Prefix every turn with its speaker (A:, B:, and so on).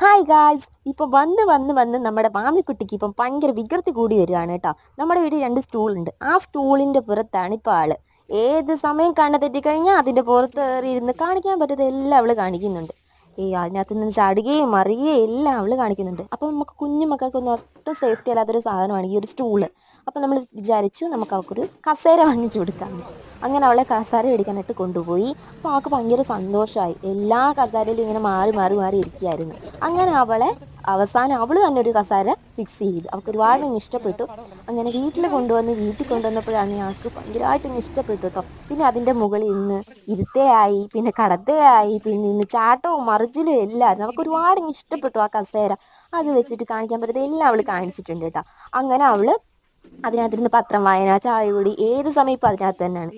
A: Hi guys ഇപ്പൊ വന്ന് വന്ന് വന്ന് നമ്മുടെ മാമിക്കുട്ടിക്ക് ഇപ്പം ഭയങ്കര വികൃതി കൂടി വരികയാണ് കേട്ടോ. നമ്മുടെ വീട്ടിൽ രണ്ട് സ്റ്റൂൾ ഉണ്ട് ആ സ്റ്റൂളിന്റെ പുറത്താണ് ഇപ്പൊ ആൾ. ഏത് സമയം കണ്ണ തെറ്റിക്കഴിഞ്ഞാൽ അതിന്റെ പുറത്ത് കയറി ഇരുന്ന് കാണിക്കാൻ പറ്റുന്നത് എല്ലാം അവൾ കാണിക്കുന്നുണ്ട്. ഈ അതിനകത്ത് നിന്ന് ചാടുകയും മറിയുകയും എല്ലാം അവൾ കാണിക്കുന്നുണ്ട്. അപ്പം നമുക്ക് കുഞ്ഞു മക്കൾക്കൊന്നും ഒട്ടും സേഫ്റ്റി അല്ലാത്തൊരു സാധനമാണ് ഈ ഒരു സ്റ്റൂൾ അപ്പം നമ്മൾ വിചാരിച്ചു നമുക്ക് അവൾക്കൊരു കസേര വാങ്ങിച്ചു കൊടുക്കാം. അങ്ങനെ അവളെ കസേര മേടിക്കാനായിട്ട് കൊണ്ടുപോയി. അപ്പോൾ അവൾക്ക് ഭയങ്കര സന്തോഷമായി. എല്ലാ കസേരയിലും ഇങ്ങനെ മാറി മാറി മാറി ഇരിക്കുകയായിരുന്നു. അങ്ങനെ അവളെ അവസാനം അവൾ തന്നെ ഒരു കസാര ഫിക്സ് ചെയ്തു. അവൾക്ക് ഒരുപാട് ഇഷ്ടപ്പെട്ടു. അങ്ങനെ വീട്ടിൽ കൊണ്ടുവന്ന് വീട്ടിൽ കൊണ്ടുവന്നപ്പോഴാണ് ഞങ്ങൾക്ക് ഭയങ്കരമായിട്ട് അങ്ങ് ഇഷ്ടപ്പെട്ടു കേട്ടോ. പിന്നെ അതിന്റെ മുകളിൽ ഇന്ന് ഇരുത്തയായി പിന്നെ കടത്തയായി പിന്നെ ഇന്ന് ചാട്ടവും മറിച്ചിലും എല്ലാം നമുക്ക് ഒരുപാട് അങ്ങ് ഇഷ്ടപ്പെട്ടു ആ കസേര. അത് വെച്ചിട്ട് കാണിക്കാൻ പറ്റുന്നത് എല്ലാം അവൾ കാണിച്ചിട്ടുണ്ട് കേട്ടോ. അങ്ങനെ അവൾ അതിനകത്തിരുന്ന് പത്രം വായന ചായ കൂടി ഏത് സമയം ഇപ്പം അതിനകത്ത് തന്നെയാണ്.